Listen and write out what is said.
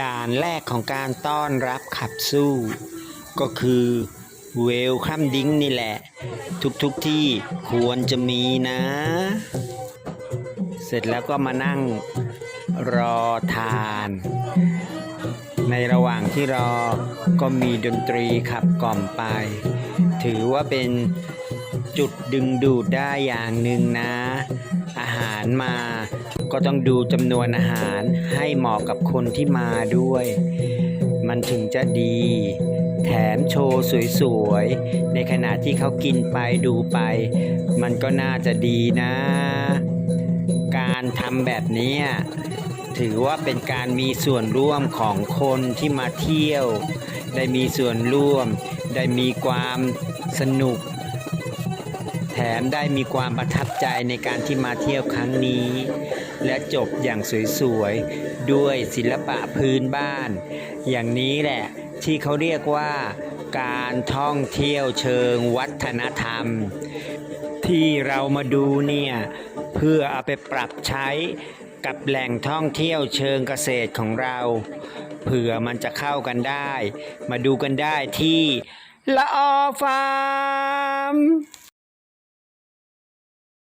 ด่านแรกของการต้อนรับขับสู้ ก็คือเวลคัมดิ้งนี่แหละ ทุกๆทที่ควรจะมีนะ เสร็จแล้วก็มานั่งรอทาน ในระหว่างที่รอก็มีดนตรีขับกล่อมไป ถือว่าเป็นจุดดึงดูดได้อย่างหนึ่งนะ อาหารมา ก็ต้องดูจำนวนอาหารให้เหมาะกับคนที่มาด้วย มันถึงจะดี แถมโชว์สวยๆ ในขณะที่เขากินไปดูไป มันก็น่าจะดีนะ การทำแบบนี้ถือว่าเป็นการมีส่วนร่วมของคนที่มาเที่ยว ได้มีส่วนร่วม ได้มีความสนุก ถมได้มีความประทับใจในการที่มาเที่ยวครั้งนี้ และจบอย่างสวยๆ ด้วยศิลปะพื้นบ้าน อย่างนี้แหละที่เขาเรียกว่าการท่องเที่ยวเชิงวัฒนธรรม ที่เรามาดูเนี่ย เพื่อเอาไปปรับใช้กับแหล่งท่องเที่ยวเชิงเกษตรของเรา เผื่อมันจะเข้ากันได้ มาดูกันได้ที่ละออฟาร์ม